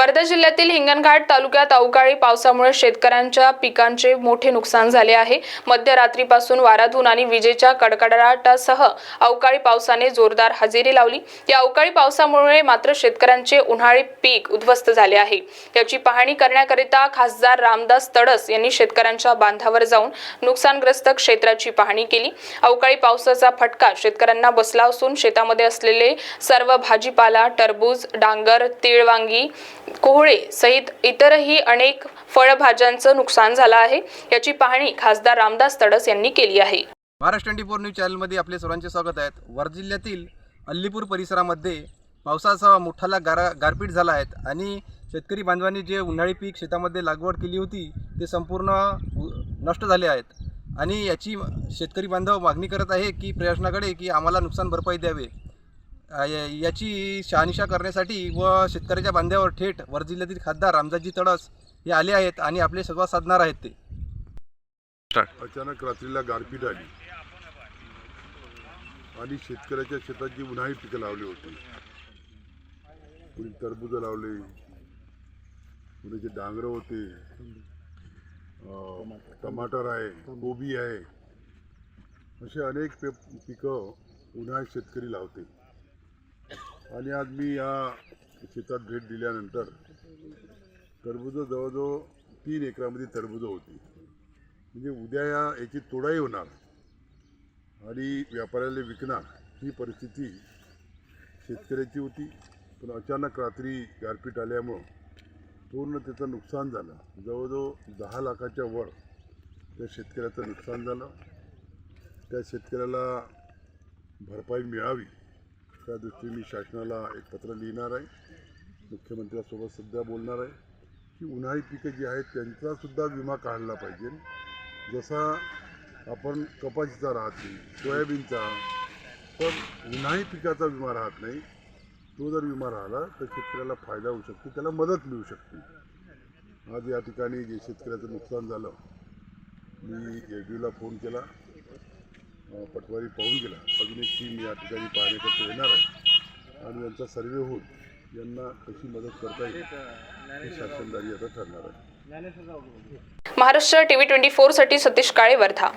वर्धा जिल्ह्यातील हिंगणघाट तालुक्यात अवकाळी पावसामुळे शेतकऱ्यांच्या पिकांचे मोठे नुकसान झाले आहे. मध्यरात्रीपासून वाराधून आणि विजेच्या कडकडाटासह अवकाळी पावसाने जोरदार हजेरी लावली. या अवकाळी पावसामुळे मात्र शेतकऱ्यांचे उन्हाळी पीक उद्ध्वस्त झाले आहे. याची पाहणी करण्याकरिता खासदार रामदास तडस यांनी शेतकऱ्यांच्या बांधावर जाऊन नुकसानग्रस्त क्षेत्राची पाहणी केली. अवकाळी पावसाचा फटका शेतकऱ्यांना बसला असून शेतामध्ये असलेले सर्व भाजीपाला टरबूज डांगर तीळ वांगी कोहळे सहित इतरही अनेक फळभाज्यांचं नुकसान झालं आहे याची पाहणी खासदार रामदास तडस यांनी केली आहे. महाराष्ट्र ट्वेंटी फोर न्यूज चॅनलमध्ये आपले सर्वांचे स्वागत आहे. वर्धा जिल्ह्यातील अल्लीपूर परिसरामध्ये पावसाचा मोठाला गारा गारपीट झाला आहे आणि शेतकरी बांधवांनी जे उन्हाळी पीक शेतामध्ये लागवड केली होती ते संपूर्ण नष्ट झाले आहेत. आणि याची शेतकरी बांधव मागणी करत आहे की प्रशासनाकडे की आम्हाला नुकसान भरपाई द्यावे. याची शहानिशा करण्यासाठी व शेतकऱ्याच्या बांध्यावर थेट वर जिल्ह्यातील खासदार रामदासजी तडस हे आले आहेत आणि आपले संवाद साधणार आहेत ते. अचानक रात्रीला गारपीट आली. आणि शेतकऱ्याच्या शेतात जी उन्हाळी पिकं लावली होती. कुणी टरबूज लावले कुणाचे डांगरं होते टमाटर आहे कोबी आहे असे अनेक पे पिकं उन्हाळ्यात शेतकरी लावते. आणि आज मी या शेतात भेट दिल्यानंतर टरबुजं जवळजवळ तीन एकरामध्ये टरबुजं होती. म्हणजे उद्या या याची तोडाई होणार आणि व्यापाऱ्याला विकणार ही परिस्थिती शेतकऱ्याची होती. पण अचानक रात्री गारपीट आल्यामुळं पूर्ण त्याचं नुकसान झालं. जवळजवळ दहा लाखाच्या वर त्या शेतकऱ्याचं नुकसान झालं. त्या शेतकऱ्याला भरपाई मिळावी त्या दृष्टीने मी शासनाला एक पत्र लिहिणार आहे. मुख्यमंत्र्यांसोबत सध्या बोलणार आहे. की उन्हाळी पिकं जी आहेत त्यांचासुद्धा विमा काढला पाहिजे. जसा आपण कपाशीचा राहत नाही सोयाबीनचा पण उन्हाळी पिकाचा विमा राहत नाही. तो जर विमा राहिला तर शेतकऱ्याला फायदा होऊ शकतो त्याला मदत मिळू शकते. आज या ठिकाणी जे शेतकऱ्याचं नुकसान झालं मी एडीला फोन केला. पटवारी पाहून गेला. अजून एक टीम या ठिकाणी पाहण्याकरता येणार आहे. आणि यांचा सर्वे होऊन यांना कशी मदत करता येईल ही शासनदारी आता ठरणार आहे. महाराष्ट्र टीव्ही ट्वेंटी फोरसाठी सतीश काळे वर्धा